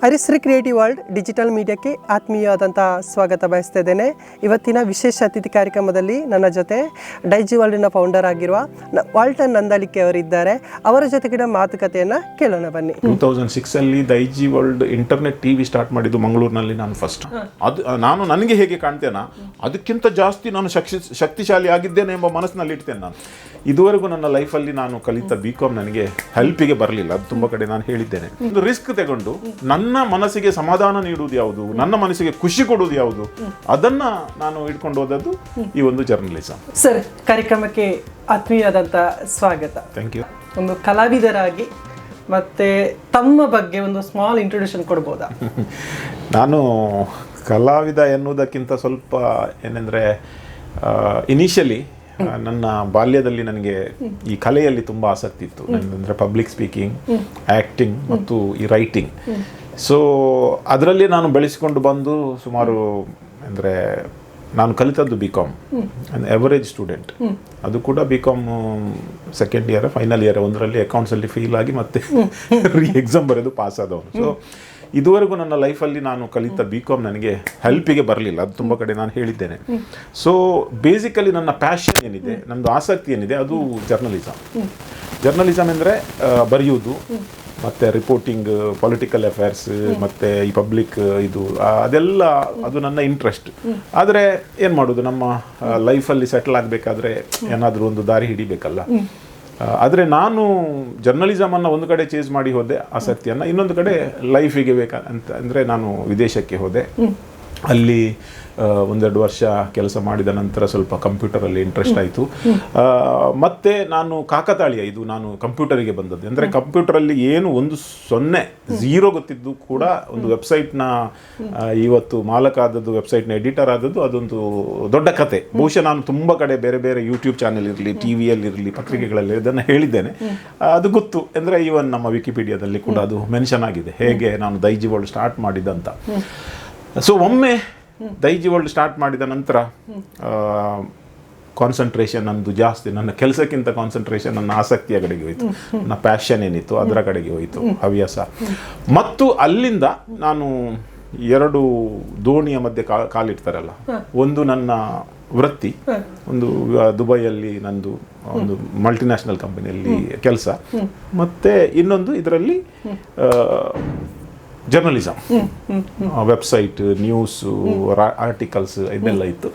ಹರಿಶ್ರೀ creative world digital ಮೀಡಿಯಾಕ್ಕೆ ಆತ್ಮೀಯವಾದಂಥ ಸ್ವಾಗತ ಬಯಸ್ತಾ ಇದ್ದೇನೆ ಇವತ್ತಿನ ವಿಶೇಷ ಅತಿಥಿ ಕಾರ್ಯಕ್ರಮದಲ್ಲಿ ನನ್ನ ಜೊತೆ ಡೈಜಿ ವರ್ಲ್ಡಿನ ಫೌಂಡರ್ ಆಗಿರುವ ವಾಲ್ಟನ್ ನಂದಲಿಕೆ ಅವರಿದ್ದಾರೆ. ಅವರ ಜೊತೆಗಿನ ಮಾತುಕತೆಯನ್ನು ಕೇಳೋಣ ಬನ್ನಿ. ಟೂ ತೌಸಂಡ್ ಸಿಕ್ಸ್ ಅಲ್ಲಿ Daiji world internet TV start ಮಾಡಿದ್ದು ಮಂಗಳೂರಿನಲ್ಲಿ ನಾನು ಫಸ್ಟ್ ಅದು, ನಾನು ನನಗೆ ಹೇಗೆ ಕಾಣ್ತೇನಾ? ಅದಕ್ಕಿಂತ ಜಾಸ್ತಿ ನಾನು ಶಕ್ತಿ ಶಕ್ತಿಶಾಲಿ ಆಗಿದ್ದೇನೆ ಎಂಬ ಮನಸ್ಸಿನಲ್ಲಿ ಇಡ್ತೇನೆ ನಾನು. ಇದುವರೆಗೂ ನನ್ನ ಲೈಫಲ್ಲಿ ನಾನು ಕಲಿತ ಬಿ ಕಾಮ್ ನನಗೆ ಹೆಲ್ಪಿಗೆ ಬರಲಿಲ್ಲ. ಅದು ತುಂಬ ಕಡೆ ನಾನು ಹೇಳಿದ್ದೇನೆ. ಒಂದು ರಿಸ್ಕ್ ತಗೊಂಡು, ನನ್ನ ಮನಸ್ಸಿಗೆ ಸಮಾಧಾನ ನೀಡುವುದು ಯಾವುದು? ನನ್ನ ಮನಸ್ಸಿಗೆ ಖುಷಿ ಕೊಡುವುದು ಯಾವುದು? ಅದನ್ನ ನಾನು ಇಟ್ಕೊಂಡು ಹೋದದ್ದು ಈ ಒಂದು ಜರ್ನಲಿಸಂ ಸರ್ ಕಾರ್ಯಕ್ರಮಕ್ಕೆ ಆತ್ಮೀಯವಾದಂಥ ಸ್ವಾಗತ. ಥ್ಯಾಂಕ್ ಯು ಒಂದು ಕಲಾವಿದರಾಗಿ ಮತ್ತೆ ತಮ್ಮ ಬಗ್ಗೆ ಒಂದು ಸ್ಮಾಲ್ ಇಂಟ್ರೊಡ್ಯೂಷನ್ ಕೊಡ್ಬೋದಾ? ನಾನು ಕಲಾವಿದ ಎನ್ನುವುದಕ್ಕಿಂತ ಸ್ವಲ್ಪ ಏನೆಂದರೆ ಇನಿಷಿಯಲಿ ನನ್ನ ಬಾಲ್ಯದಲ್ಲಿ ನನಗೆ ಈ ಕಲೆಯಲ್ಲಿ ತುಂಬ ಆಸಕ್ತಿ ಇತ್ತು. ಅಂದರೆ ಪಬ್ಲಿಕ್ ಸ್ಪೀಕಿಂಗ್ ಆ್ಯಕ್ಟಿಂಗ್ ಮತ್ತು ಈ ರೈಟಿಂಗ್ ಸೊ ಅದರಲ್ಲಿ ನಾನು ಬೆಳೆಸಿಕೊಂಡು ಬಂದು ಸುಮಾರು ಅಂದರೆ ನಾನು ಕಲಿತದ್ದು ಬಿ ಕಾಮ್ ಎವರೇಜ್ ಸ್ಟೂಡೆಂಟ್ ಅದು ಕೂಡ B com second year final year ಒಂದರಲ್ಲಿ ಅಕೌಂಟ್ಸಲ್ಲಿ ಫೀಲ್ ಆಗಿ ಮತ್ತೆ ರೀ ಎಕ್ಸಾಮ್ ಬರೆದು ಪಾಸ್ ಆದವನು. ಸೊ ಇದುವರೆಗೂ ನನ್ನ ಲೈಫಲ್ಲಿ ನಾನು ಕಲಿತ ಬಿ ಕಾಮ್ ನನಗೆ ಹೆಲ್ಪಿಗೆ ಬರಲಿಲ್ಲ. ಅದು ತುಂಬ ಕಡೆ ನಾನು ಹೇಳಿದ್ದೇನೆ. ಸೊ ಬೇಸಿಕಲಿ ನನ್ನ ಪ್ಯಾಷನ್ ಏನಿದೆ ನನ್ನದು ಆಸಕ್ತಿ ಏನಿದೆ, ಅದು ಜರ್ನಲಿಸಮ್ ಜರ್ನಲಿಸಮ್ ಅಂದರೆ ಬರೆಯುವುದು ಮತ್ತು ರಿಪೋರ್ಟಿಂಗ್ ಪೊಲಿಟಿಕಲ್ ಅಫೇರ್ಸ್ ಮತ್ತೆ ಈ ಪಬ್ಲಿಕ್ ಇದು ಅದೆಲ್ಲ ಅದು ನನ್ನ ಇಂಟ್ರೆಸ್ಟ್ ಆದರೆ ಏನು ಮಾಡೋದು ನಮ್ಮ ಲೈಫಲ್ಲಿ ಸೆಟಲ್ ಆಗಬೇಕಾದ್ರೆ ಏನಾದರೂ ಒಂದು ದಾರಿ ಹಿಡಿಬೇಕಲ್ಲ? ಆದರೆ ನಾನು ಜರ್ನಲಿಸಮನ್ನು ಒಂದು ಕಡೆ ಚೇಸ್ ಮಾಡಿ ಹೋದೆ ಆಸಕ್ತಿಯನ್ನು ಇನ್ನೊಂದು ಕಡೆ ಲೈಫಿಗೆ ಬೇಕಾ ಅಂತ ಅಂದರೆ ನಾನು ವಿದೇಶಕ್ಕೆ ಹೋದೆ. ಅಲ್ಲಿ ಒಂದೆರಡು ವರ್ಷ ಕೆಲಸ ಮಾಡಿದ ನಂತರ ಸ್ವಲ್ಪ ಕಂಪ್ಯೂಟರಲ್ಲಿ ಇಂಟ್ರೆಸ್ಟ್ ಆಯಿತು. ಮತ್ತೆ ನಾನು ಕಾಕತಾಳೀಯ ಇದು ನಾನು ಕಂಪ್ಯೂಟರಿಗೆ ಬಂದದ್ದು. ಅಂದರೆ ಕಂಪ್ಯೂಟರಲ್ಲಿ ಏನು ಒಂದು ಸೊನ್ನೆ ಝೀರೋ ಗೊತ್ತಿದ್ದು ಕೂಡ ಒಂದು ವೆಬ್ಸೈಟ್ನ ಇವತ್ತು ಮಾಲಕ ಆದದ್ದು ವೆಬ್ಸೈಟ್ನ ಎಡಿಟರ್ ಆದದ್ದು ಅದೊಂದು ದೊಡ್ಡ ಕತೆ. ಬಹುಶಃ ನಾನು ತುಂಬ ಕಡೆ ಬೇರೆ ಬೇರೆ ಯೂಟ್ಯೂಬ್ ಚಾನೆಲ್ ಇರಲಿ ಟಿ ವಿಯಲ್ಲಿ ಇರಲಿ ಪತ್ರಿಕೆಗಳಲ್ಲಿ ಇದನ್ನು ಹೇಳಿದ್ದೇನೆ. ಅದು ಗೊತ್ತು. ಅಂದರೆ ಈವನ್ ನಮ್ಮ ವಿಕಿಪೀಡಿಯಾದಲ್ಲಿ ಕೂಡ ಅದು ಮೆನ್ಷನ್ ಆಗಿದೆ. ಹೇಗೆ ನಾನು ದೈಜಿ ವರ್ಲ್ಡ್ ಸ್ಟಾರ್ಟ್ ಮಾಡಿದಂತ. ಸೊ ಒಮ್ಮೆ ದೈಜಿ ವರ್ಲ್ಡ್ ಸ್ಟಾರ್ಟ್ ಮಾಡಿದ ನಂತರ ಕಾನ್ಸಂಟ್ರೇಷನ್ ನಂದು ಜಾಸ್ತಿ ನನ್ನ ಕೆಲಸಕ್ಕಿಂತ ಕಾನ್ಸಂಟ್ರೇಷನ್ ನನ್ನ ಆಸಕ್ತಿಯ ಕಡೆಗೆ ಹೋಯಿತು. ನನ್ನ ಪ್ಯಾಷನ್ ಏನಿತ್ತು ಅದರ ಕಡೆಗೆ ಹೋಯಿತು ಹವ್ಯಾಸ. ಮತ್ತು ಅಲ್ಲಿಂದ ನಾನು ಎರಡು ದೋಣಿಯ ಮಧ್ಯೆ ಕಾ ಕಾಲಿಡ್ತಾರಲ್ಲ ಒಂದು ನನ್ನ ವೃತ್ತಿ ಒಂದು ದುಬೈಯಲ್ಲಿ ನಂದು ಒಂದು ಮಲ್ಟಿನ್ಯಾಷನಲ್ ಕಂಪನಿಯಲ್ಲಿ ಕೆಲಸ. ಮತ್ತೆ ಇನ್ನೊಂದು ಇದರಲ್ಲಿ ಜರ್ನಲಿಸಮ್ ವೆಬ್ಸೈಟ್ ನ್ಯೂಸು ಆರ್ಟಿಕಲ್ಸ್ ಇದೆಲ್ಲ ಇತ್ತು.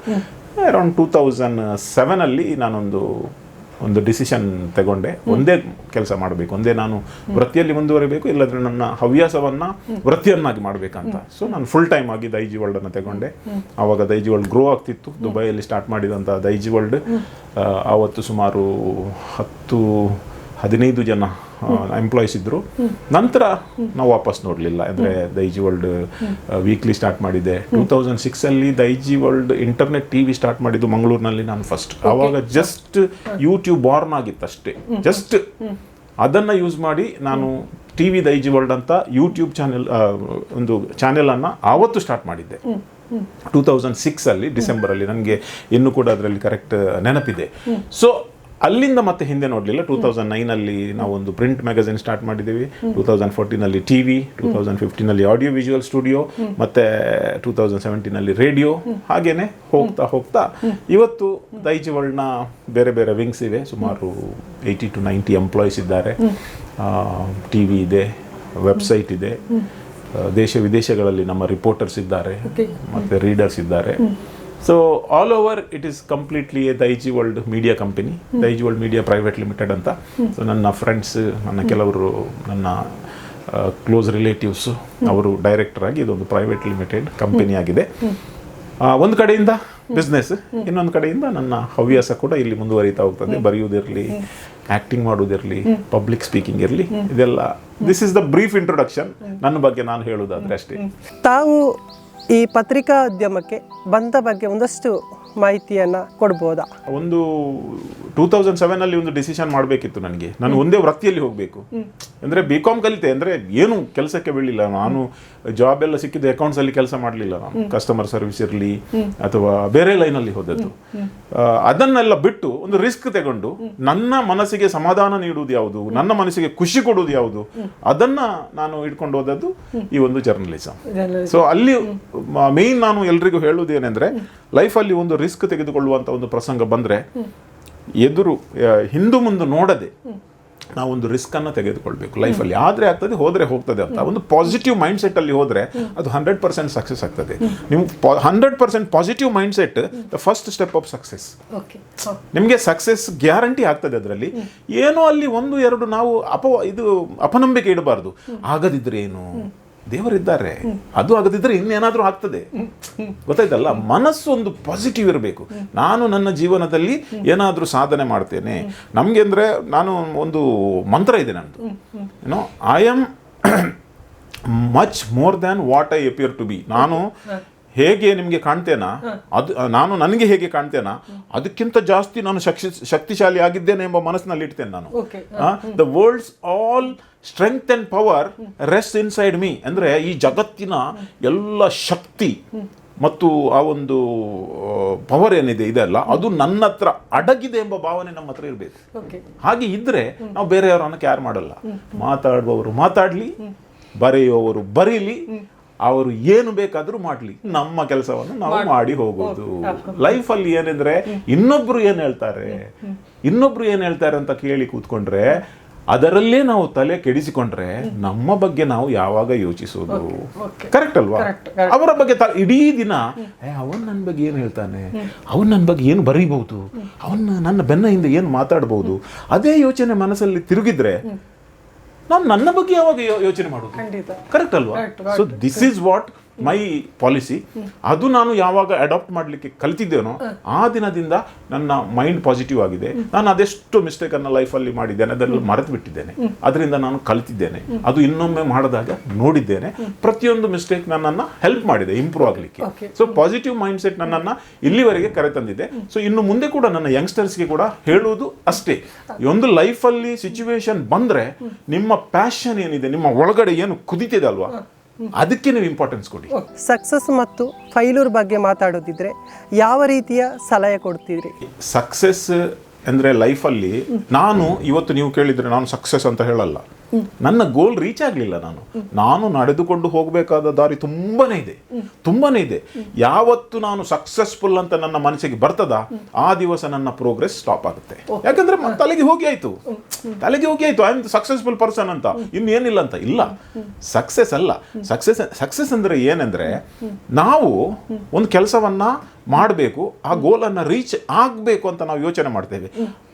ಅರೌಂಡ್ ಟೂ ತೌಸಂಡ್ ಸೆವೆನಲ್ಲಿ ನಾನೊಂದು ಒಂದು ಡಿಸಿಷನ್ ತಗೊಂಡೆ. ಒಂದೇ ಕೆಲಸ ಮಾಡಬೇಕು. ಒಂದೇ ನಾನು ವೃತ್ತಿಯಲ್ಲಿ ಮುಂದುವರಿಬೇಕು ಇಲ್ಲದ್ರೆ ನನ್ನ ಹವ್ಯಾಸವನ್ನ ವೃತ್ತಿಯನ್ನಾಗಿ ಮಾಡಬೇಕಂತ. ಸೊ ನಾನು ಫುಲ್ ಟೈಮ್ ಆಗಿ ದೈಜಿ ವರ್ಲ್ಡ್ ಅನ್ನು ತಗೊಂಡೆ. ಆವಾಗ ದೈಜಿ ವರ್ಲ್ಡ್ ಗ್ರೋ ಆಗ್ತಿತ್ತು. ದುಬೈಯಲ್ಲಿ ಸ್ಟಾರ್ಟ್ ಮಾಡಿದಂಥ ದೈಜಿ ವರ್ಲ್ಡ್ ಆವತ್ತು ಸುಮಾರು ಹತ್ತು ಹದಿನೈದು ಜನ ಎಂಪ್ಲಾಯೀಸ್ ಇದ್ದರು ನಂತರ ನಾವು ವಾಪಸ್ ನೋಡಲಿಲ್ಲ. ಅಂದರೆ ದೈಜಿ ವರ್ಲ್ಡ್ ವೀಕ್ಲಿ ಸ್ಟಾರ್ಟ್ ಮಾಡಿದೆ. Two thousand ಸಿಕ್ಸಲ್ಲಿ Daiji world internet T V start ಮಾಡಿದ್ದು ಮಂಗಳೂರಿನಲ್ಲಿ ನಾನು ಫಸ್ಟ್ ಆವಾಗ ಜಸ್ಟ್ ಯೂಟ್ಯೂಬ್ ಬಾರ್ನ್ ಆಗಿತ್ತು ಅಷ್ಟೇ. ಜಸ್ಟ್ ಅದನ್ನು ಯೂಸ್ ಮಾಡಿ ನಾನು ಟಿ ವಿ ದೈಜಿ ವರ್ಲ್ಡ್ ಅಂತ ಯೂಟ್ಯೂಬ್ ಚಾನೆಲ್ ಒಂದು ಚಾನೆಲನ್ನು ಆವತ್ತು ಸ್ಟಾರ್ಟ್ ಮಾಡಿದ್ದೆ. ಟೂ ತೌಸಂಡ್ ಸಿಕ್ಸಲ್ಲಿ ಡಿಸೆಂಬರಲ್ಲಿ ನನಗೆ ಇನ್ನೂ ಕೂಡ ಅದರಲ್ಲಿ ಕರೆಕ್ಟ್ ನೆನಪಿದೆ. ಸೊ ಅಲ್ಲಿಂದ ಮತ್ತೆ ಹಿಂದೆ ನೋಡಲಿಲ್ಲ. ಟೂ ತೌಸಂಡ್ ನೈನಲ್ಲಿ ನಾವು ಒಂದು ಪ್ರಿಂಟ್ ಮ್ಯಾಗಝಿನ್ ಸ್ಟಾರ್ಟ್ ಮಾಡಿದ್ದೀವಿ. ಟೂ ತೌಸಂಡ್ ಫೋರ್ಟೀನಲ್ಲಿ ಟಿ ವಿ ಟೂ ತೌಸಂಡ್ ಫಿಫ್ಟೀನಲ್ಲಿ ಆಡಿಯೋ ವಿಜುವಲ್ ಸ್ಟುಡಿಯೋ ಮತ್ತು ಟೂ ತೌಸಂಡ್ ಸೆವೆಂಟೀನಲ್ಲಿ ರೇಡಿಯೋ ಹಾಗೇನೆ ಹೋಗ್ತಾ ಹೋಗ್ತಾ ಇವತ್ತು ದೈಜಿ ವರ್ಲ್ಡ್ನ ಬೇರೆ ಬೇರೆ ವಿಂಗ್ಸ್ ಇವೆ. ಸುಮಾರು ಏಯ್ಟಿ ಟು ನೈಂಟಿ ಎಂಪ್ಲಾಯೀಸ್ ಇದ್ದಾರೆ. ಟಿ ವಿ ಇದೆ ವೆಬ್ಸೈಟ್ ಇದೆ. ದೇಶ ವಿದೇಶಗಳಲ್ಲಿ ನಮ್ಮ ರಿಪೋರ್ಟರ್ಸ್ ಇದ್ದಾರೆ. ಮತ್ತು ರೀಡರ್ಸ್ ಇದ್ದಾರೆ. So all over it is completely a Daiji world media company Daiji world media private limited ಅಂತ ಸೊ ನನ್ನ ಫ್ರೆಂಡ್ಸ್ ನನ್ನ ಕೆಲವರು ನನ್ನ ಕ್ಲೋಸ್ ರಿಲೇಟಿವ್ಸು ಅವರು ಡೈರೆಕ್ಟರ್ ಆಗಿ ಇದೊಂದು ಪ್ರೈವೇಟ್ ಲಿಮಿಟೆಡ್ ಕಂಪನಿ ಆಗಿದೆ. ಆ, ಒಂದು ಕಡೆಯಿಂದ ಬಿಸ್ನೆಸ್ ಇನ್ನೊಂದು ಕಡೆಯಿಂದ ನನ್ನ ಹವ್ಯಾಸ ಕೂಡ ಇಲ್ಲಿ ಮುಂದುವರಿತಾ ಹೋಗ್ತದೆ. ಬರೆಯುವುದಿರಲಿ ಆ್ಯಕ್ಟಿಂಗ್ ಮಾಡುವುದಿರಲಿ ಪಬ್ಲಿಕ್ ಸ್ಪೀಕಿಂಗ್ ಇರಲಿ ಇದೆಲ್ಲ. This is the brief introduction ನನ್ನ ಬಗ್ಗೆ ನಾನು ಹೇಳುವುದಾದ್ರೆ ಅಷ್ಟೇ. ತಾವು ಈ ಪತ್ರಿಕಾ ಉದ್ಯಮಕ್ಕೆ ಬಂದ ಬಗ್ಗೆ ಒಂದಷ್ಟು ಮಾಹಿತಿಯನ್ನು ಕೊಡ್ಬೋದಾ? ಒಂದು ಟೂ ತೌಸಂಡ್ ಸೆವೆನ್ ಅಲ್ಲಿ ಒಂದು ಡಿಸಿಷನ್ ಮಾಡಬೇಕಿತ್ತು ನನಗೆ. ನಾನು ಒಂದೇ ವೃತ್ತಿಯಲ್ಲಿ ಹೋಗಬೇಕು. ಅಂದ್ರೆ ಬಿ ಕಾಮ್ ಕಲಿತೆ. ಅಂದ್ರೆ ಏನು ಕೆಲಸಕ್ಕೆ ಬೀಳಿಲ್ಲ ನಾನು ಜಾಬ್ ಎಲ್ಲ ಸಿಕ್ಕಿದ್ದು ಅಕೌಂಟ್ಸ್ ಅಲ್ಲಿ ಕೆಲಸ ಮಾಡಲಿಲ್ಲ ನಾನು. ಕಸ್ಟಮರ್ ಸರ್ವಿಸ್ ಇರಲಿ ಅಥವಾ ಬೇರೆ ಲೈನ್ ಅಲ್ಲಿ ಹೋದದ್ದು. ಅದನ್ನೆಲ್ಲ ಬಿಟ್ಟು ಒಂದು ರಿಸ್ಕ್ ತಗೊಂಡು ನನ್ನ ಮನಸ್ಸಿಗೆ ಸಮಾಧಾನ ನೀಡುವುದು ಯಾವುದು? ನನ್ನ ಮನಸ್ಸಿಗೆ ಖುಷಿ ಕೊಡುವುದು ಯಾವುದು? ಅದನ್ನ ನಾನು ಇಟ್ಕೊಂಡು ಹೋದದ್ದು ಈ ಒಂದು ಜರ್ನಲಿಸಮ್ ಸೊ ಅಲ್ಲಿ ಮೇನ್ ನಾನು ಎಲ್ರಿಗೂ ಹೇಳುವುದು ಏನೆಂದ್ರೆ ಲೈಫಲ್ಲಿ ಒಂದು ರಿಸ್ಕ್ ತೆಗೆದುಕೊಳ್ಳುವಂತ ಒಂದು ಪ್ರಸಂಗ ಬಂದ್ರೆ ಎದುರು ಹಿಂದೂ ಮುಂದೆ ನೋಡದೆ ನಾವೊಂದು ರಿಸ್ಕ್ ಅನ್ನ ತೆಗೆದುಕೊಳ್ಬೇಕು ಲೈಫಲ್ಲಿ ಆದ್ರೆ ಆಗ್ತದೆ ಹೋದ್ರೆ ಹೋಗ್ತದೆ ಅಂತ. ಒಂದು ಪಾಸಿಟಿವ್ ಮೈಂಡ್ ಸೆಟ್ ಅಲ್ಲಿ ಹೋದ್ರೆ ಅದು ಹಂಡ್ರೆಡ್ ಪರ್ಸೆಂಟ್ ಸಕ್ಸಸ್ ಆಗ್ತದೆ. ನಿಮ್ಮ hundred percent positive mindset the first step of success ನಿಮಗೆ ಸಕ್ಸಸ್ ಗ್ಯಾರಂಟಿ ಆಗ್ತದೆ ಅದರಲ್ಲಿ. ಏನೋ ಅಲ್ಲಿ ಒಂದು ಎರಡು ನಾವು ಅಪ ಇದು ಅಪನಂಬಿಕೆ ಇಡಬಾರ್ದು. ಆಗದಿದ್ರೆ ಏನು? ದೇವರಿದ್ದಾರೆ. ಅದು ಆಗದಿದ್ರೆ ಇನ್ನೇನಾದ್ರೂ ಆಗ್ತದೆ. ಗೊತ್ತಾಯ್ತಲ್ಲ? ಮನಸ್ಸು ಒಂದು ಪಾಸಿಟಿವ್ ಇರಬೇಕು. ನಾನು ನನ್ನ ಜೀವನದಲ್ಲಿ ಏನಾದ್ರೂ ಸಾಧನೆ ಮಾಡ್ತೇನೆ. ನಮ್ಗೆ ಅಂದ್ರೆ ನಾನು ಒಂದು ಮಂತ್ರ ಇದೆ ನಂದು. ಏನೋ I am much more than what I appear to be ನಾನು ಹೇಗೆ ನಿಮಗೆ ಕಾಣ್ತೇನಾ? ಅದು ನಾನು ನನಗೆ ಹೇಗೆ ಕಾಣ್ತೇನಾ? ಅದಕ್ಕಿಂತ ಜಾಸ್ತಿ ನಾನು ಶಕ್ತಿ ಶಕ್ತಿಶಾಲಿ ಆಗಿದ್ದೇನೆ ಎಂಬ ಮನಸ್ಸಿನಲ್ಲಿ ಇಡ್ತೇನೆ ನಾನು. The world's all strength and power rest inside me ಅಂದರೆ ಈ ಜಗತ್ತಿನ ಎಲ್ಲ ಶಕ್ತಿ ಮತ್ತು ಆ ಒಂದು ಪವರ್ ಏನಿದೆ ಇದೆಲ್ಲ ಅದು ನನ್ನ ಹತ್ರ ಅಡಗಿದೆ ಎಂಬ ಭಾವನೆ ನಮ್ಮ ಹತ್ರ ಇರಬೇಕು. ಹಾಗೆ ಇದ್ರೆ ನಾವು ಬೇರೆಯವರನ್ನು ಕ್ಯಾರ್ ಮಾಡಲ್ಲ. ಮಾತಾಡುವವರು ಮಾತಾಡ್ಲಿ ಬರೆಯುವವರು ಬರೀಲಿ ಅವರು ಏನು ಬೇಕಾದ್ರೂ ಮಾಡ್ಲಿ. ನಮ್ಮ ಕೆಲಸವನ್ನು ನಾವು ಮಾಡಿ ಹೋಗೋದು ಲೈಫಲ್ಲಿ ಏನಿದ್ರೆ ಇನ್ನೊಬ್ರು ಏನ್ ಹೇಳ್ತಾರೆ? ಇನ್ನೊಬ್ರು ಏನ್ ಹೇಳ್ತಾರೆ ಅಂತ ಕೇಳಿ ಕೂತ್ಕೊಂಡ್ರೆ ಅದರಲ್ಲೇ ನಾವು ತಲೆ ಕೆಡಿಸಿಕೊಂಡ್ರೆ ನಮ್ಮ ಬಗ್ಗೆ ನಾವು ಯಾವಾಗ ಯೋಚಿಸೋದು? ಕರೆಕ್ಟ್ ಅಲ್ವಾ? ಅವರ ಬಗ್ಗೆ ತ- ಇಡೀ ದಿನ ಅವನ್ ನನ್ನ ಬಗ್ಗೆ ಏನು ಹೇಳ್ತಾನೆ? ಅವನ್ ನನ್ನ ಬಗ್ಗೆ ಏನು ಬರೀಬಹುದು? ಅವನ್ ನನ್ನ ಬೆನ್ನ ಹಿಂದೆ ಏನು ಮಾತಾಡಬಹುದು? ಅದೇ ಯೋಚನೆ ಮನಸ್ಸಲ್ಲಿ ತಿರುಗಿದ್ರೆ ನಾನು ನನ್ನ ಬಗ್ಗೆ ಯಾವಾಗ ಯೋಚನೆ ಮಾಡೋದು? ಕರೆಕ್ಟ್ ಅಲ್ವಾ? So this is what my policy ಅದು ನಾನು ಯಾವಾಗ ಅಡಾಪ್ಟ್ ಮಾಡಲಿಕ್ಕೆ ಕಲಿತಿದ್ದೇನೋ ಆ ದಿನದಿಂದ ನನ್ನ ಮೈಂಡ್ ಪಾಸಿಟಿವ್ ಆಗಿದೆ. ನಾನು ಅದೆಷ್ಟು ಮಿಸ್ಟೇಕ್ ಅನ್ನ ಲೈಫಲ್ಲಿ ಮಾಡಿದ್ದೇನೆ ಅದನ್ನು ಮರೆತು ಬಿಟ್ಟಿದ್ದೇನೆ ಅದರಿಂದ ನಾನು ಕಲಿತಿದ್ದೇನೆ. ಅದು ಇನ್ನೊಮ್ಮೆ ಮಾಡಿದಾಗ ನೋಡಿದ್ದೇನೆ. ಪ್ರತಿಯೊಂದು ಮಿಸ್ಟೇಕ್ ನನ್ನನ್ನು ಹೆಲ್ಪ್ ಮಾಡಿದೆ ಇಂಪ್ರೂವ್ ಆಗಲಿಕ್ಕೆ. ಸೊ ಪಾಸಿಟಿವ್ ಮೈಂಡ್ ಸೆಟ್ ನನ್ನನ್ನು ಇಲ್ಲಿವರೆಗೆ ಕರೆತಂದಿದೆ ಸೊ ಇನ್ನು ಮುಂದೆ ಕೂಡ ನನ್ನ ಯಂಗ್ಸ್ಟರ್ಸ್ಗೆ ಕೂಡ ಹೇಳುವುದು ಅಷ್ಟೇ. ಒಂದು ಲೈಫಲ್ಲಿ ಸಿಚುವೇಶನ್ ಬಂದ್ರೆ ನಿಮ್ಮ ಪ್ಯಾಷನ್ ಏನಿದೆ ನಿಮ್ಮ ಒಳಗಡೆ ಏನು ಕುದಿತಿದೆ ಅಲ್ವಾ? ಅದಕ್ಕೆ ನೀವು ಇಂಪಾರ್ಟೆನ್ಸ್ ಕೊಡಿ. ಸಕ್ಸಸ್ ಮತ್ತು ಫೈಲೂರ್ ಬಗ್ಗೆ ಮಾತಾಡೋದಿದ್ರೆ ಯಾವ ರೀತಿಯ ಸಲಹೆ ಕೊಡ್ತೀರಿ ಸಕ್ಸಸ್ ಅಂದರೆ ಲೈಫಲ್ಲಿ ನಾನು ಇವತ್ತು ನೀವು ಕೇಳಿದರೆ ನಾನು ಸಕ್ಸಸ್ ಅಂತ ಹೇಳಲ್ಲ. ನನ್ನ ಗೋಲ್ ರೀಚ್ ಆಗಲಿಲ್ಲ ನಾನು. ನಾನು ನಡೆದುಕೊಂಡು ಹೋಗಬೇಕಾದ ದಾರಿ ತುಂಬಾನೇ ಇದೆ. ತುಂಬಾನೇ ಇದೆ. ಯಾವತ್ತು ನಾನು ಸಕ್ಸಸ್ಫುಲ್ ಅಂತ ನನ್ನ ಮನಸ್ಸಿಗೆ ಬರ್ತದ? ಆ ದಿವಸ ನನ್ನ ಪ್ರೋಗ್ರೆಸ್ ಸ್ಟಾಪ್ ಆಗುತ್ತೆ. ಯಾಕಂದ್ರೆ ತಲೆಗೆ ಹೋಗಿ ಆಯ್ತು. ತಲೆಗೆ ಹೋಗಿ ಆಯ್ತು. ಐ ಆಮ್ ಸಕ್ಸಸ್ಫುಲ್ ಪರ್ಸನ್ ಅಂತ. ಇನ್ನೇನಿಲ್ಲ ಅಂತ? ಇಲ್ಲ. ಸಕ್ಸಸ್ ಅಲ್ಲ. ಸಕ್ಸಸ್ ಸಕ್ಸಸ್ ಅಂದ್ರೆ ಏನಂದ್ರೆ ನಾವು ಒಂದು ಕೆಲಸವನ್ನ ಮಾಡಬೇಕು ಆ ಗೋಲನ್ನು ರೀಚ್ ಆಗಬೇಕು ಅಂತ ನಾವು ಯೋಚನೆ ಮಾಡ್ತೇವೆ.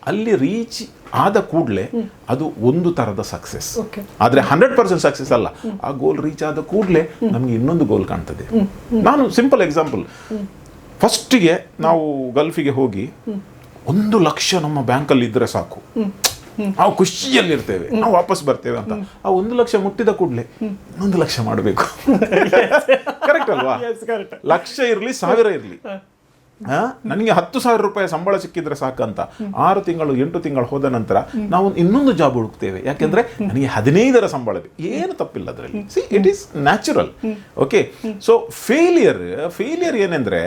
ಅಲ್ಲಿ ರೀಚ್ ಆದ ಕೂಡಲೇ ಅದು ಒಂದು ತರದ ಸಕ್ಸಸ್ ಆದ್ರೆ ಹಂಡ್ರೆಡ್ ಪರ್ಸೆಂಟ್ ಸಕ್ಸಸ್ ಅಲ್ಲ. ಆ ಗೋಲ್ ರೀಚ್ ಆದ ಕೂಡಲೇ ನಮಗೆ ಇನ್ನೊಂದು ಗೋಲ್ ಕಾಣ್ತದೆ. ನಾನು ಸಿಂಪಲ್ ಎಕ್ಸಾಂಪಲ್ ಫಸ್ಟಿಗೆ ನಾವು ಗಲ್ಫಿಗೆ ಹೋಗಿ ಒಂದು ಲಕ್ಷ ನಮ್ಮ ಬ್ಯಾಂಕಲ್ಲಿ ಇದ್ರೆ ಸಾಕು. ನಾವು ಖುಷಿಯಲ್ಲಿರ್ತೇವೆ. ನಾವು ವಾಪಸ್ ಬರ್ತೇವೆ ಅಂತ. ಆ ಒಂದು ಲಕ್ಷ ಮುಟ್ಟಿದ ಕೂಡಲೇ ಇನ್ನೊಂದು ಲಕ್ಷ ಮಾಡಬೇಕು. ಕರೆಕ್ಟ್ ಅಲ್ವಾ? ಲಕ್ಷ ಇರಲಿ ಸಾವಿರ ಇರಲಿ. ನನಗೆ ಹತ್ತು ಸಾವಿರ ರೂಪಾಯಿ ಸಂಬಳ ಸಿಕ್ಕಿದ್ರೆ ಸಾಕಂತ. ಆರು ತಿಂಗಳು ಎಂಟು ತಿಂಗಳು ಹೋದ ನಂತರ ನಾವು ಇನ್ನೊಂದು ಜಾಬ್ ಹುಡುಕ್ತೇವೆ. ಯಾಕೆಂದ್ರೆ ನನಗೆ ಹದಿನೈದರ ಸಂಬಳ. ಏನು ತಪ್ಪಿಲ್ಲ ಅದರಲ್ಲಿ. See it is natural okay so failure failure ಏನೆಂದ್ರೆ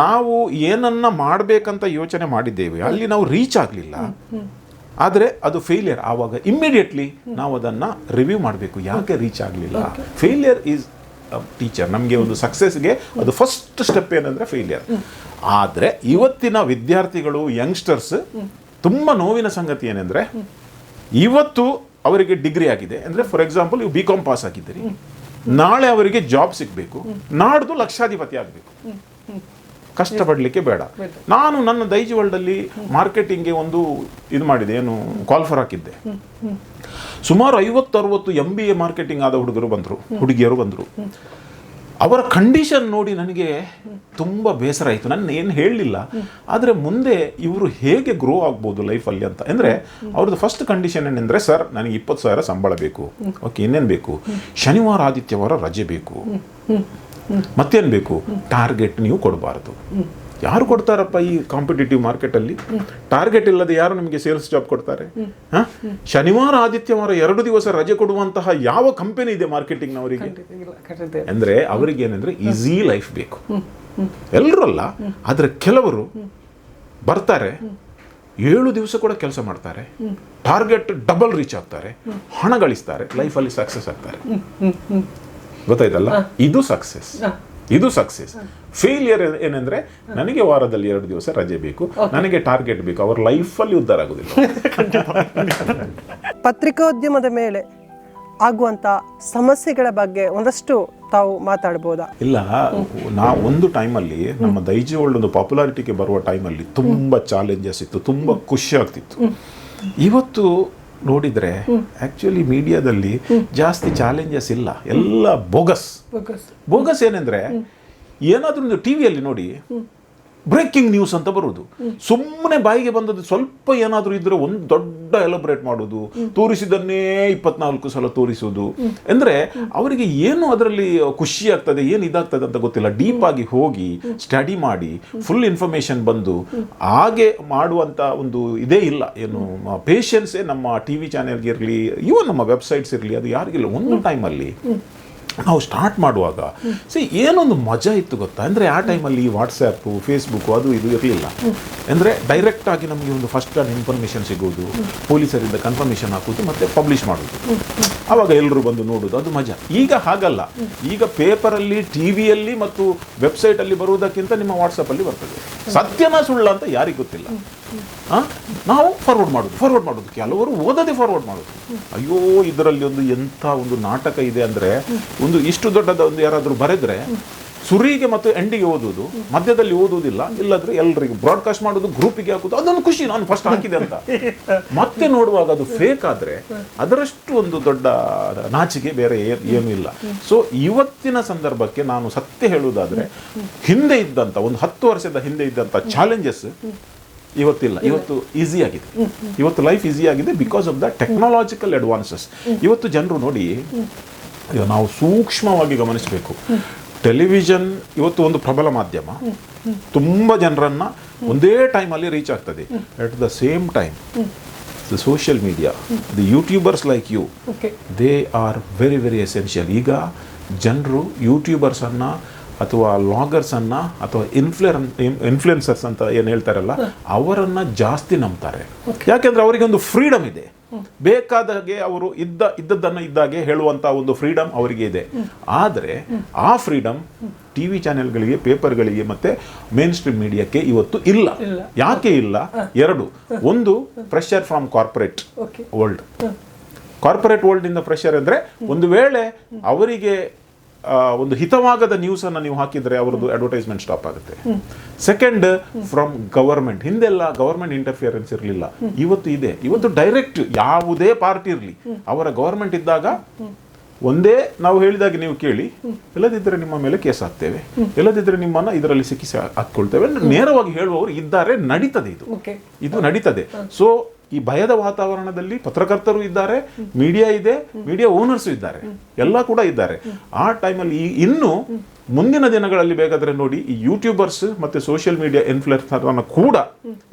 ನಾವು ಏನನ್ನ ಮಾಡಬೇಕಂತ ಯೋಚನೆ ಮಾಡಿದ್ದೇವೆ. ಅಲ್ಲಿ ನಾವು ರೀಚ್ ಆಗಲಿಲ್ಲ. ಆದರೆ ಅದು ಫೇಲಿಯರ್ ಆವಾಗ ಇಮ್ಮಿಡಿಯೇಟ್ಲಿ ನಾವು ಅದನ್ನು ರಿವ್ಯೂ ಮಾಡಬೇಕು. ಯಾಕೆ ರೀಚ್ ಆಗಲಿಲ್ಲ? ಫೇಲಿಯರ್ ಈಸ್ ಟೀಚರ್ ನಮಗೆ ಒಂದು ಸಕ್ಸಸ್ಗೆ ಅದು ಫಸ್ಟ್ ಸ್ಟೆಪ್ ಏನಂದ್ರೆ ಫೇಲಿಯರ್ ಆದರೆ ಇವತ್ತಿನ ವಿದ್ಯಾರ್ಥಿಗಳು ಯಂಗ್ಸ್ಟರ್ಸ್ ತುಂಬ ನೋವಿನ ಸಂಗತಿ ಏನೆಂದರೆ ಇವತ್ತು ಅವರಿಗೆ ಡಿಗ್ರಿ ಆಗಿದೆ. ಅಂದ್ರೆ ಫಾರ್ ಎಕ್ಸಾಂಪಲ್ ಇವು ಬಿ ಕಾಮ್ ಪಾಸ್ ಆಗಿದ್ದೀರಿ. ನಾಳೆ ಅವರಿಗೆ ಜಾಬ್ ಸಿಗಬೇಕು. ನಾಡ್ದು ಲಕ್ಷಾಧಿಪತಿ ಆಗಬೇಕು. ಕಷ್ಟಪಡಲಿಕ್ಕೆ ಬೇಡ. ನಾನು ನನ್ನ ದೈಜಿ ವರ್ಲ್ಡಲ್ಲಿ ಮಾರ್ಕೆಟಿಂಗ್ಗೆ ಒಂದು ಇದು ಮಾಡಿದೆ ಏನು ಕಾಲ್ಫರ್ ಹಾಕಿದ್ದೆ. ಸುಮಾರು ಐವತ್ತು ಅರವತ್ತು ಎಂ ಬಿ ಎ ಮಾರ್ಕೆಟಿಂಗ್ ಆದ ಹುಡುಗರು ಬಂದರು ಹುಡುಗಿಯರು ಬಂದರು. ಅವರ ಕಂಡೀಷನ್ ನೋಡಿ ನನಗೆ ತುಂಬ ಬೇಸರ ಆಯಿತು. ನನ್ನ ಏನು ಹೇಳಲಿಲ್ಲ. ಆದರೆ ಮುಂದೆ ಇವರು ಹೇಗೆ ಗ್ರೋ ಆಗ್ಬೋದು ಲೈಫಲ್ಲಿ ಅಂತ. ಅಂದರೆ ಅವ್ರದ್ದು ಫಸ್ಟ್ ಕಂಡೀಷನ್ ಏನಂದರೆ ಸರ್ ನನಗೆ ಇಪ್ಪತ್ತು ಸಾವಿರ ಸಂಬಳ ಬೇಕು. ಓಕೆ ಇನ್ನೇನು ಬೇಕು? ಶನಿವಾರ ಆದಿತ್ಯವಾರ ರಜೆ ಬೇಕು. ಮತ್ತೇನು ಬೇಕು? ಟಾರ್ಗೆಟ್ ನೀವು ಕೊಡಬಾರ್ದು. ಯಾರು ಕೊಡ್ತಾರಪ್ಪ ಈ ಕಾಂಪಿಟೇಟಿವ್ ಮಾರ್ಕೆಟಲ್ಲಿ ಟಾರ್ಗೆಟ್ ಇಲ್ಲದೆ ಯಾರು ನಿಮಗೆ ಸೇಲ್ಸ್ ಜಾಬ್ ಕೊಡ್ತಾರೆ? ಹಾ? ಶನಿವಾರ ಆದಿತ್ಯವಾರ ಎರಡು ದಿವಸ ರಜೆ ಕೊಡುವಂತಹ ಯಾವ ಕಂಪನಿ ಇದೆ ಮಾರ್ಕೆಟಿಂಗ್ನವರಿಗೆ ಅಂದ್ರೆ ಅವರಿಗೆ ಏನಂದ್ರೆ ಈಸಿ ಲೈಫ್ ಬೇಕು. ಎಲ್ಲರಲ್ಲ ಆದರೆ ಕೆಲವರು ಬರ್ತಾರೆ ಏಳು ದಿವಸ ಕೂಡ ಕೆಲಸ ಮಾಡ್ತಾರೆ ಟಾರ್ಗೆಟ್ ಡಬಲ್ ರೀಚ್ ಆಗ್ತಾರೆ ಹಣ ಗಳಿಸ್ತಾರೆ ಲೈಫಲ್ಲಿ ಸಕ್ಸಸ್ ಆಗ್ತಾರೆ. ಗೊತ್ತಾಯ್ತಲ್ಲ? ಇದು ಸಕ್ಸಸ್ ಇದು ಸಕ್ಸಸ್ ಫೇಲಿಯರ್ ಏನಂದ್ರೆ ನನಗೆ ವಾರದಲ್ಲಿ ಎರಡು ದಿವಸ ರಜೆ ಬೇಕು. ನನಗೆ ಟಾರ್ಗೆಟ್ ಬೇಕು. ಅವ್ರ ಲೈಫಲ್ಲಿ ಉದ್ಧಾರ ಆಗುದಿಲ್ಲ. ಪತ್ರಿಕೋದ್ಯಮದ ಮೇಲೆ ಆಗುವಂತ ಸಮಸ್ಯೆಗಳ ಬಗ್ಗೆ ಒಂದಷ್ಟು ತಾವು ಮಾತಾಡ್ಬೋದಾ? ಇಲ್ಲ ನಾ ಒಂದು ಟೈಮಲ್ಲಿ ನಮ್ಮ ದೈಜಿ ವರ್ಲ್ಡ್ ಒಂದು ಪಾಪ್ಯುಲಾರಿಟಿಗೆ ಬರುವ ಟೈಮಲ್ಲಿ ತುಂಬ ಚಾಲೆಂಜಸ್ ಇತ್ತು ತುಂಬ ಖುಷಿ ಆಗ್ತಿತ್ತು. ಇವತ್ತು ನೋಡಿದ್ರೆ ಆಕ್ಚುಲಿ ಮೀಡಿಯಾದಲ್ಲಿ ಜಾಸ್ತಿ ಚಾಲೆಂಜಸ್ ಇಲ್ಲ. ಎಲ್ಲ ಬೋಗಸ್ ಬೋಗಸ್ ಏನಂದ್ರೆ ಏನಾದ್ರೂ ಒಂದು ಟಿವಿಯಲ್ಲಿ ನೋಡಿ ಬ್ರೇಕಿಂಗ್ ನ್ಯೂಸ್ ಅಂತ ಬರುವುದು ಸುಮ್ಮನೆ ಬಾಯಿಗೆ ಬಂದದ್ದು ಸ್ವಲ್ಪ ಏನಾದರೂ ಇದ್ರೆ ಒಂದು ದೊಡ್ಡ ಎಲಬ್ರೇಟ್ ಮಾಡೋದು ತೋರಿಸಿದನ್ನೇ ಇಪ್ಪತ್ನಾಲ್ಕು ಸಲ ತೋರಿಸುವುದು ಅಂದ್ರೆ ಅವರಿಗೆ ಏನು ಅದರಲ್ಲಿ ಖುಷಿ ಆಗ್ತದೆ ಏನು ಇದಾಗ್ತದೆ ಅಂತ ಗೊತ್ತಿಲ್ಲ. ಡೀಪ್ ಆಗಿ ಹೋಗಿ ಸ್ಟಡಿ ಮಾಡಿ ಫುಲ್ ಇನ್ಫಾರ್ಮೇಶನ್ ಬಂದು ಹಾಗೆ ಮಾಡುವಂಥ ಒಂದು ಇದೇ ಇಲ್ಲ. ಏನು ಪೇಷನ್ಸೇ ನಮ್ಮ ಟಿ ವಿ ಚಾನೆಲ್ಗೆ ಇರಲಿ ಇವನ್ ನಮ್ಮ ವೆಬ್ಸೈಟ್ಸ್ ಇರಲಿ ಅದು ಯಾರಿಗಿಲ್ಲ. ಒಂದು ಟೈಮಲ್ಲಿ ನಾವು ಸ್ಟಾರ್ಟ್ ಮಾಡುವಾಗ ಸಿ ಏನೊಂದು ಮಜಾ ಇತ್ತು ಗೊತ್ತಾ? ಅಂದರೆ ಆ ಟೈಮಲ್ಲಿ ವಾಟ್ಸ್ಯಾಪು ಫೇಸ್ಬುಕ್ಕು ಅದು ಇದು ಇರಲಿಲ್ಲ. ಅಂದರೆ ಡೈರೆಕ್ಟ್ ಆಗಿ ನಮಗೆ ಒಂದು ಫಸ್ಟ್ ಟೈಮ್ ಇನ್ಫಾರ್ಮೇಷನ್ ಸಿಗೋದು ಪೊಲೀಸರಿಂದ ಕನ್ಫರ್ಮೇಷನ್ ಹಾಕೋದು ಮತ್ತೆ ಪಬ್ಲಿಷ್ ಮಾಡೋದು ಆವಾಗ ಎಲ್ಲರೂ ಬಂದು ನೋಡೋದು ಅದು ಮಜಾ. ಈಗ ಹಾಗಲ್ಲ. ಈಗ ಪೇಪರಲ್ಲಿ ಟಿವಿಯಲ್ಲಿ ಮತ್ತು ವೆಬ್ಸೈಟಲ್ಲಿ ಬರುವುದಕ್ಕಿಂತ ನಿಮ್ಮ ವಾಟ್ಸಪ್ಪಲ್ಲಿ ಬರ್ತದೆ. ಸತ್ಯನ ಸುಳ್ಳ ಅಂತ ಯಾರಿಗೂ ಗೊತ್ತಿಲ್ಲ? ನಾವು ಫಾರ್ವರ್ಡ್ ಮಾಡೋದು. ಫಾರ್ವರ್ಡ್ ಮಾಡೋದು. ಕೆಲವರು ಓದದೆ ಫಾರ್ವರ್ಡ್ ಮಾಡೋದು. ಅಯ್ಯೋ, ಇದರಲ್ಲಿ ಒಂದು ಎಂಥ ಒಂದು ನಾಟಕ ಇದೆ ಅಂದ್ರೆ ಒಂದು ಇಷ್ಟು ದೊಡ್ಡದ ಒಂದು ಯಾರಾದರೂ ಬರೆದ್ರೆ ಸುರಿಗೆ ಮತ್ತು ಎಂಡಿಗೆ ಓದುವುದು ಮಧ್ಯದಲ್ಲಿ ಓದುವುದಿಲ್ಲ, ಇಲ್ಲದ್ರೆ ಎಲ್ಲರಿಗೂ ಬ್ರಾಡ್ಕಾಸ್ಟ್ ಮಾಡೋದು ಗ್ರೂಪಿಗೆ ಹಾಕೋದು, ಅದೊಂದು ಖುಷಿ ನಾನು ಫಸ್ಟ್ ಹಾಕಿದೆ ಅಂತ. ಮತ್ತೆ ನೋಡುವಾಗ ಅದು ಫೇಕ್ ಆದ್ರೆ ಅದರಷ್ಟು ಒಂದು ದೊಡ್ಡ ನಾಚಿಕೆ ಬೇರೆ ಏನು ಇಲ್ಲ. ಸೊ ಇವತ್ತಿನ ಸಂದರ್ಭಕ್ಕೆ ನಾನು ಸತ್ಯ ಹೇಳುವುದಾದ್ರೆ, ಹಿಂದೆ ಇದ್ದಂತ, ಒಂದು ಹತ್ತು ವರ್ಷದ ಹಿಂದೆ ಇದ್ದಂತ ಚಾಲೆಂಜಸ್ ಇವತ್ತಿಲ್ಲ. ಇವತ್ತು ಈಸಿ ಆಗಿದೆ. ಇವತ್ತು ಲೈಫ್ ಈಸಿ ಆಗಿದೆ because of the technological advances ಇವತ್ತು ಜನರು ನೋಡಿ ನಾವು ಸೂಕ್ಷ್ಮವಾಗಿ ಗಮನಿಸಬೇಕು. ಟೆಲಿವಿಷನ್ ಇವತ್ತು ಒಂದು ಪ್ರಬಲ ಮಾಧ್ಯಮ. ತುಂಬ ಜನರನ್ನು ಒಂದೇ ಟೈಮಲ್ಲಿ ರೀಚ್ ಆಗ್ತದೆ. At the same time the social media the YouTubers like you they are very very essential ಈಗ ಜನರು ಯೂಟ್ಯೂಬರ್ಸನ್ನು ಅಥವಾ ಲಾಗರ್ಸನ್ನ ಅಥವಾ ಇನ್ಫ್ಲುಯನ್ ಇನ್ಫ್ಲುಯೆನ್ಸರ್ಸ್ ಅಂತ ಏನು ಹೇಳ್ತಾರಲ್ಲ ಅವರನ್ನ ಜಾಸ್ತಿ ನಂಬ್ತಾರೆ. ಯಾಕೆಂದ್ರೆ ಅವರಿಗೆ ಒಂದು ಫ್ರೀಡಮ್ ಇದೆ ಬೇಕಾದಾಗೆ ಅವರು ಇದ್ದ ಇದ್ದದ್ದನ್ನು ಇದ್ದಾಗೆ ಹೇಳುವಂತ ಒಂದು ಫ್ರೀಡಮ್ ಅವರಿಗೆ ಇದೆ. ಆದರೆ ಆ ಫ್ರೀಡಮ್ ಟಿವಿ ಚಾನೆಲ್ಗಳಿಗೆ ಪೇಪರ್ಗಳಿಗೆ ಮತ್ತೆ ಮೇನ್ ಸ್ಟ್ರೀಮ್ ಮೀಡಿಯಾಕ್ಕೆ ಇವತ್ತು ಇಲ್ಲ. ಯಾಕೆ ಇಲ್ಲ? ಎರಡು. ಒಂದು pressure from corporate world corporate world ಇಂದ ಪ್ರೆಷರ್ ಅಂದ್ರೆ ಒಂದು ವೇಳೆ ಅವರಿಗೆ ಒಂದು ಹಿತವಾಗದ ನ್ಯೂಸ್ ಅನ್ನ ನೀವು ಹಾಕಿದ್ರೆ ಅವರದ್ದು ಅಡ್ವರ್ಟೈಸ್ಮೆಂಟ್ ಸ್ಟಾಪ್ ಆಗುತ್ತೆ. ಸೆಕೆಂಡ್ ಫ್ರಮ್ ಗವರ್ಮೆಂಟ್ ಹಿಂದೆಲ್ಲ ಗವರ್ಮೆಂಟ್ ಇಂಟರ್ಫಿಯರೆನ್ಸ್ ಇರಲಿಲ್ಲ. ಇವತ್ತು ಇದೆ. ಇವತ್ತು ಡೈರೆಕ್ಟ್ ಯಾವುದೇ ಪಾರ್ಟಿ ಇರಲಿ. ಅವರ ಗವರ್ಮೆಂಟ್ ಇದ್ದಾಗ ಒಂದೇ ನಾವು ಹೇಳಿದಾಗ ನೀವು ಕೇಳಿ ಎಲ್ಲದಿದ್ರೆ ನಿಮ್ಮ ಮೇಲೆ ಕೇಸ್ ಹಾಕ್ತೇವೆ. ಎಲ್ಲದಿದ್ರೆ ನಿಮ್ಮನ್ನ ಇದರಲ್ಲಿ ಸಿಕ್ಕಿಸಿ ಹಾಕ್ಕೊಳ್ತೇವೆ. ನೇರವಾಗಿ ಹೇಳುವವರು ಇದ್ದಾರೆ ನಡೀತದೆ ಇದು. ಇದು ನಡೀತದೆ. ಸೊ ಈ ಭಯದ ವಾತಾವರಣದಲ್ಲಿ ಪತ್ರಕರ್ತರು ಇದ್ದಾರೆ ಮೀಡಿಯಾ ಇದೆ ಮೀಡಿಯಾ ಓನರ್ಸ್ ಇದ್ದಾರೆ. ಎಲ್ಲ ಕೂಡ ಇದ್ದಾರೆ. ಆ ಟೈಮಲ್ಲಿ ಈ ಇನ್ನು ಮುಂದಿನ ದಿನಗಳಲ್ಲಿ ಬೇಕಾದ್ರೆ ನೋಡಿ ಈ ಯೂಟ್ಯೂಬರ್ಸ್ ಮತ್ತೆ ಸೋಷಿಯಲ್ ಮೀಡಿಯಾ ಇನ್ಫ್ಲುಯೆನ್ಸರ್ ಕೂಡ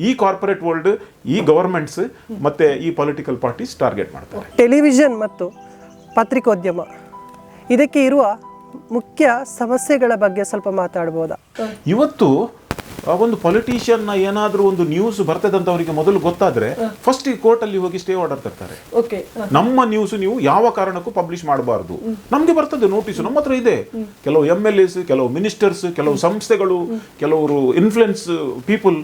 ಈ ಕಾರ್ಪೊರೇಟ್ ವರ್ಲ್ಡ್ ಈ ಗವರ್ಮೆಂಟ್ಸ್ ಮತ್ತೆ ಈ ಪೊಲಿಟಿಕಲ್ ಪಾರ್ಟೀಸ್ ಟಾರ್ಗೆಟ್ ಮಾಡ್ತಾರೆ. ಟೆಲಿವಿಷನ್ ಮತ್ತು ಪತ್ರಿಕೋದ್ಯಮ ಇದಕ್ಕೆ ಇರುವ ಮುಖ್ಯ ಸಮಸ್ಯೆಗಳ ಬಗ್ಗೆ ಸ್ವಲ್ಪ ಮಾತಾಡ್ಬೋದಾ? ಇವತ್ತು ಆ ಒಂದು ಪೊಲಿಟಿಷಿಯನ್ ಏನಾದರೂ ಒಂದು ನ್ಯೂಸ್ ಬರ್ತದೆ ಅಂತ ಅವರಿಗೆ ಮೊದಲು ಗೊತ್ತಾದ್ರೆ ಫಸ್ಟ್ ಈ ಕೋರ್ಟಲ್ಲಿ ಹೋಗಿ ಸ್ಟೇ ಆರ್ಡರ್ ತರ್ತಾರೆ. ಓಕೆ ನಮ್ಮ ನ್ಯೂಸ್ ನೀವು ಯಾವ ಕಾರಣಕ್ಕೂ ಪಬ್ಲಿಷ್ ಮಾಡಬಾರದು. ನಮ್ಗೆ ಬರ್ತದೆ ನೋಟಿಸ್ ನಮ್ಮ ಹತ್ರ ಇದೆ. ಕೆಲವು ಎಂ ಎಲ್ ಎಸ್ ಕೆಲವು ಮಿನಿಸ್ಟರ್ಸ್ ಕೆಲವು ಸಂಸ್ಥೆಗಳು ಕೆಲವರು ಇನ್ಫ್ಲುಯೆನ್ಸ್ ಪೀಪಲ್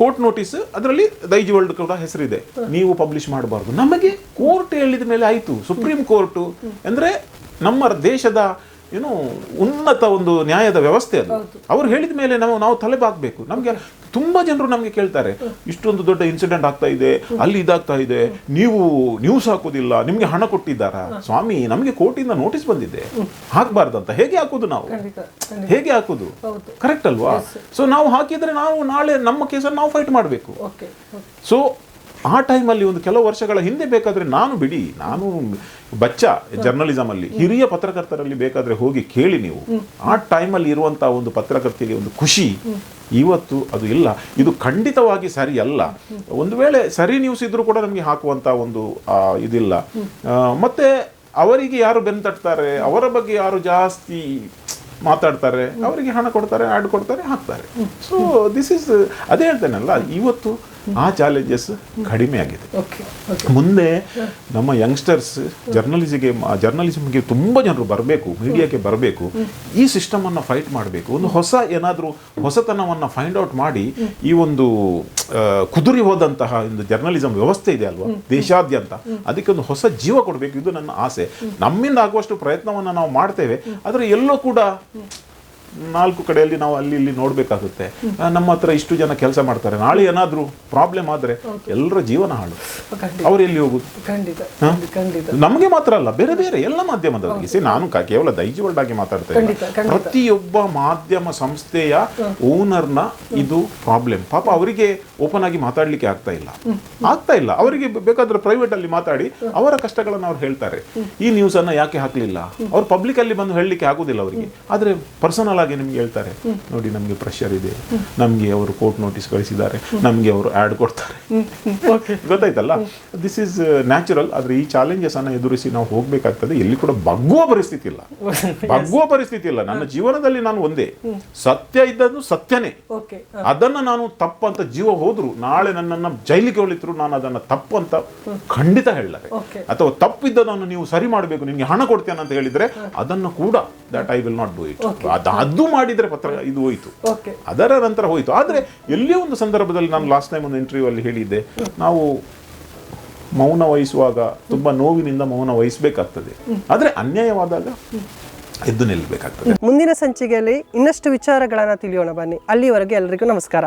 ಕೋರ್ಟ್ ನೋಟಿಸ್ ಅದರಲ್ಲಿ ದೈಜ್ ವರ್ಲ್ಡ್ ಕೂಡ ಹೆಸರಿದೆ. ನೀವು ಪಬ್ಲಿಷ್ ಮಾಡಬಾರ್ದು. ನಮಗೆ ಕೋರ್ಟ್ ಹೇಳಿದ ಮೇಲೆ ಆಯ್ತು. ಸುಪ್ರೀಂ ಕೋರ್ಟ್ ಅಂದ್ರೆ ನಮ್ಮ ದೇಶದ ಏನು ಉನ್ನತ ಒಂದು ನ್ಯಾಯದ ವ್ಯವಸ್ಥೆ ಅದು. ಅವ್ರು ಹೇಳಿದ ಮೇಲೆ ನಾವು ನಾವು ತಲೆ ಬಾಗ್ಬೇಕು ನಮಗೆ ತುಂಬ ಜನರು ನಮಗೆ ಕೇಳ್ತಾರೆ ಇಷ್ಟೊಂದು ದೊಡ್ಡ ಇನ್ಸಿಡೆಂಟ್ ಆಗ್ತಾ ಇದೆ ಅಲ್ಲಿ ಇದಾಗ್ತಾ ಇದೆ ನೀವು ನ್ಯೂಸ್ ಹಾಕೋದಿಲ್ಲ ನಿಮಗೆ ಹಣ ಕೊಟ್ಟಿದ್ದಾರಾ? ಸ್ವಾಮಿ ನಮಗೆ ಕೋರ್ಟಿಂದ ನೋಟಿಸ್ ಬಂದಿದೆ. ಹಾಕಬಾರ್ದಂತ. ಹೇಗೆ ಹಾಕೋದು ನಾವು? ಹೇಗೆ ಹಾಕೋದು? ಕರೆಕ್ಟ್ ಅಲ್ವಾ? ಸೊ ನಾವು ಹಾಕಿದ್ರೆ ನಾವು ನಾಳೆ ನಮ್ಮ ಕೇಸನ್ನು ನಾವು ಫೈಟ್ ಮಾಡಬೇಕು. ಸೊ ಆ ಟೈಮಲ್ಲಿ ಒಂದು ಕೆಲವು ವರ್ಷಗಳ ಹಿಂದೆ ಬೇಕಾದರೆ ನಾನು ಬಿಡಿ ನಾನು ಬಚ್ಚ ಜರ್ನಲಿಸಮಲ್ಲಿ ಹಿರಿಯ ಪತ್ರಕರ್ತರಲ್ಲಿ ಬೇಕಾದರೆ ಹೋಗಿ ಕೇಳಿ ನೀವು. ಆ ಟೈಮಲ್ಲಿ ಇರುವಂಥ ಒಂದು ಪತ್ರಕರ್ತಿಗೆ ಒಂದು ಖುಷಿ ಇವತ್ತು ಅದು ಇಲ್ಲ. ಇದು ಖಂಡಿತವಾಗಿ ಸರಿ ಅಲ್ಲ. ಒಂದು ವೇಳೆ ಸರಿ ನ್ಯೂಸ್ ಇದ್ರೂ ಕೂಡ ನಮಗೆ ಹಾಕುವಂಥ ಒಂದು ಇದಿಲ್ಲ. ಮತ್ತೆ ಅವರಿಗೆ ಯಾರು ಬೆನ್ನು ತಟ್ತಾರೆ? ಅವರ ಬಗ್ಗೆ ಯಾರು ಜಾಸ್ತಿ ಮಾತಾಡ್ತಾರೆ? ಅವರಿಗೆ ಹಣ ಕೊಡ್ತಾರೆ ಆಡ್ ಕೊಡ್ತಾರೆ ಹಾಕ್ತಾರೆ. ಸೊ ದಿಸ್ ಇಸ್ ಅದೇ ಹೇಳ್ತೇನಲ್ಲ ಇವತ್ತು ಆ ಚಾಲೆಂಜಸ್ ಕಡಿಮೆ ಆಗಿದೆ ಮುಂದೆ ನಮ್ಮ ಯಂಗ್ಸ್ಟರ್ಸ್ ಜರ್ನಲಿಸಿಗೆ ಜರ್ನಲಿಸಮ್ಗೆ ತುಂಬ ಜನರು ಬರಬೇಕು ಮೀಡಿಯಾಕ್ಕೆ ಬರಬೇಕು ಈ ಸಿಸ್ಟಮ್ ಅನ್ನ ಫೈಟ್ ಮಾಡಬೇಕು. ಒಂದು ಹೊಸ ಏನಾದರೂ ಹೊಸತನವನ್ನು ಫೈಂಡ್ ಔಟ್ ಮಾಡಿ ಈ ಒಂದು ಕುದುರಿ ಹೋದಂತಹ ಒಂದು ಜರ್ನಲಿಸಂ ವ್ಯವಸ್ಥೆ ಇದೆ ಅಲ್ವಾ? ದೇಶಾದ್ಯಂತ. ಅದಕ್ಕೆ ಒಂದು ಹೊಸ ಜೀವ ಕೊಡಬೇಕು ಇದು ನನ್ನ ಆಸೆ. ನಮ್ಮಿಂದ ಆಗುವಷ್ಟು ಪ್ರಯತ್ನವನ್ನು ನಾವು ಮಾಡ್ತೇವೆ. ಆದರೆ ಎಲ್ಲೋ ಕೂಡ ನಾಲ್ಕು ಕಡೆಯಲ್ಲಿ ನಾವು ಅಲ್ಲಿ ಇಲ್ಲಿ ನೋಡಬೇಕಾಗುತ್ತೆ. ನಮ್ಮ ಹತ್ರ ಇಷ್ಟು ಜನ ಕೆಲಸ ಮಾಡ್ತಾರೆ. ನಾಳೆ ಏನಾದರೂ ಪ್ರಾಬ್ಲಮ್ ಆದ್ರೆ ಎಲ್ಲರ ಜೀವನ ಹಾಳು. ಅವ್ರು ಎಲ್ಲಿ ಹೋಗುದು? ನಮಗೆ ಮಾತ್ರ ಅಲ್ಲ ಬೇರೆ ಬೇರೆ ಎಲ್ಲ ಮಾಧ್ಯಮದವರಿಗೆ. ಸಿ ನಾನು ಕೇವಲ ದೈಜವಲ್ಡ್ ಆಗಿ ಮಾತಾಡ್ತಾ ಖಂಡಿತ, ಇಲ್ಲ ಖಂಡಿತ. ಪ್ರತಿಯೊಬ್ಬ ಮಾಧ್ಯಮ ಸಂಸ್ಥೆಯ ಓನರ್ನ ಇದು ಪ್ರಾಬ್ಲಮ್ ಪಾಪ ಅವರಿಗೆ ಓಪನ್ ಆಗಿ ಮಾತಾಡ್ಲಿಕ್ಕೆ ಆಗ್ತಾ ಇಲ್ಲ. ಆಗ್ತಾ ಇಲ್ಲ. ಅವರಿಗೆ ಬೇಕಾದ್ರೆ ಪ್ರೈವೇಟ್ ಅಲ್ಲಿ ಮಾತಾಡಿ ಅವರ ಕಷ್ಟಗಳನ್ನು ಅವ್ರು ಹೇಳ್ತಾರೆ. ಈ ನ್ಯೂಸ್ ಅನ್ನ ಯಾಕೆ ಹಾಕ್ಲಿಲ್ಲ? ಅವ್ರು ಪಬ್ಲಿಕ್ ಅಲ್ಲಿ ಬಂದು ಹೇಳಲಿಕ್ಕೆ ಆಗುದಿಲ್ಲ ಅವರಿಗೆ. ಆದ್ರೆ ಪರ್ಸನಲ್ ಆಗಿ ನಿಮ್ಗೆ ಹೇಳ್ತಾರೆ. ನೋಡಿ ನಮ್ಗೆ ಪ್ರೆಷರ್ ಇದೆ. ನಮ್ಗೆ ಅವರು ಕೋರ್ಟ್ ನೋಟಿಸ್ ಕಳಿಸಿದ್ದಾರೆ. ನಮ್ಗೆ ಅವರು ಆಡ್ ಕೊಡ್ತಾರೆ. ಗೊತ್ತಾಯ್ತಲ್ಲ? ದಿಸ್ ಇಸ್ ನ್ಯಾಚುರಲ್ ಆದ್ರೆ ಈ ಚಾಲೆಂಜಸ್ ಅನ್ನ ಎದುರಿಸಿ ನಾವು ಹೋಗ್ಬೇಕಾಗ್ತದೆ. ಎಲ್ಲಿ ಕೂಡ ಬಗ್ಗುವ ಪರಿಸ್ಥಿತಿ ಇಲ್ಲ. ಬಗ್ಗುವ ಪರಿಸ್ಥಿತಿ ಇಲ್ಲ. ನನ್ನ ಜೀವನದಲ್ಲಿ ನಾನು ಒಂದೇ. ಸತ್ಯ ಇದ್ದದ್ದು ಸತ್ಯನೇ. ಅದನ್ನ ನಾನು ತಪ್ಪಂತ ಜೀವ ಹೋದ್ರು ನಾಳೆ ನನ್ನನ್ನ ಜೈಲಿಗೆ ಹೊಳಿದ್ರು ನಾನು ಅದನ್ನ ತಪ್ಪು ಅಂತ ಖಂಡಿತ ಹೇಳಲಾರೆ. ಅಥವಾ ತಪ್ಪಿದ್ದದನ್ನು ನೀವು ಸರಿ ಮಾಡಬೇಕು ನಿಮಗೆ ಹಣ ಕೊಡ್ತೇನೆ ಅಂತ ಹೇಳಿದ್ರೆ ಅದನ್ನು ಕೂಡ that I will not do it ಅದು ಮಾಡಿದ್ರೆ ಪತ್ರ ಇದು ಹೋಯಿತು. ಓಕೆ ಅದರ ನಂತರ ಹೋಯಿತು. ಆದರೆ ಎಲ್ಲಿಯೋ ಒಂದು ಸಂದರ್ಭದಲ್ಲಿ ನಾನು ಲಾಸ್ಟ್ ಟೈಮ್ ಒಂದು ಇಂಟರ್ವ್ಯೂ ಅಲ್ಲಿ ಹೇಳಿದ್ದೆ ನಾವು ಮೌನ ವಹಿಸುವಾಗ ತುಂಬಾ ನೋವಿನಿಂದ ಮೌನ ವಹಿಸಬೇಕಾಗ್ತದೆ. ಆದರೆ ಅನ್ಯಾಯವಾದಾಗ ಎದ್ದು ನಿಲ್ಲಬೇಕಾಗ್ತದೆ ಮುಂದಿನ ಸಂಚಿಕೆಯಲ್ಲಿ ಇನ್ನಷ್ಟು ವಿಚಾರಗಳನ್ನು ತಿಳಿಯೋಣ ಬನ್ನಿ. ಅಲ್ಲಿವರೆಗೆ ಎಲ್ರಿಗೂ ನಮಸ್ಕಾರ.